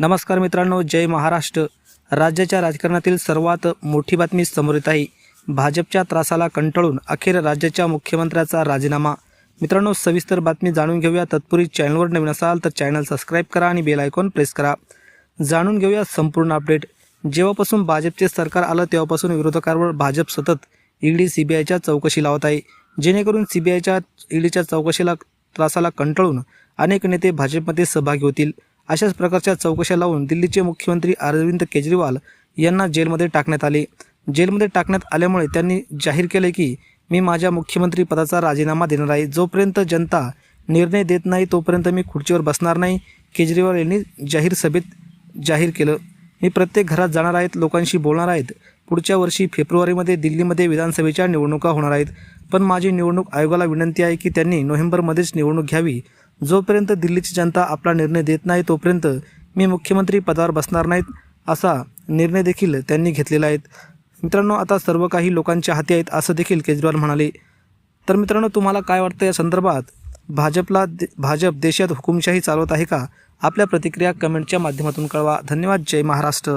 नमस्कार मित्रांनो जय महाराष्ट्र. राज्याच्या राजकारणातील सर्वात मोठी बातमी समोर येत आहे. भाजपच्या त्रासाला कंटाळून अखेर राज्याच्या मुख्यमंत्र्याचा राजीनामा. मित्रांनो सविस्तर बातमी जाणून घेऊया. तत्पूर्वी चॅनलवर नवीन असाल तर चॅनल सबस्क्राईब करा आणि बेल आयकॉन प्रेस करा. जाणून घेऊया संपूर्ण अपडेट. जेव्हापासून भाजपचे सरकार आलं तेव्हापासून विरोधकांवर भाजप सतत ईडी सीबीआयच्या चौकशी लावत आहे. जेणेकरून सीबीआयच्या ईडीच्या चौकशीला त्रासाला कंटाळून अनेक नेते भाजपमध्ये सहभागी होतील. अशाच प्रकारच्या चौकशा लावून दिल्लीचे मुख्यमंत्री अरविंद केजरीवाल यांना जेलमध्ये टाकण्यात आले. जेलमध्ये टाकण्यात आल्यामुळे त्यांनी जाहीर केले की मी माझ्या मुख्यमंत्री पदाचा राजीनामा देणार आहे. जोपर्यंत जनता निर्णय देत नाही तोपर्यंत मी खुर्चीवर बसणार नाही केजरीवाल यांनी जाहीर सभेत जाहीर केलं. मी प्रत्येक घरात जाणार आहेत लोकांशी बोलणार आहेत. पुढच्या वर्षी फेब्रुवारीमध्ये दिल्लीमध्ये विधानसभेच्या निवडणुका होणार आहेत. पण माझी निवडणूक आयोगाला विनंती आहे की त्यांनी नोव्हेंबरमध्येच निवडणूक घ्यावी. जोपर्यंत दिल्लीची जनता आपला निर्णय देत नाही तोपर्यंत मी मुख्यमंत्री पदावर बसणार नाहीत असा निर्णय देखील त्यांनी घेतलेला आहेत मित्रांनो आता सर्व काही लोकांच्या हाती आहेत असं देखील केजरीवाल म्हणाले. तर मित्रांनो तुम्हाला काय वाटतं या संदर्भात? भाजपला दे भाजप देशात हुकुमशाही चालवत आहे का? आपल्या प्रतिक्रिया कमेंटच्या माध्यमातून कळवा. धन्यवाद. जय महाराष्ट्र.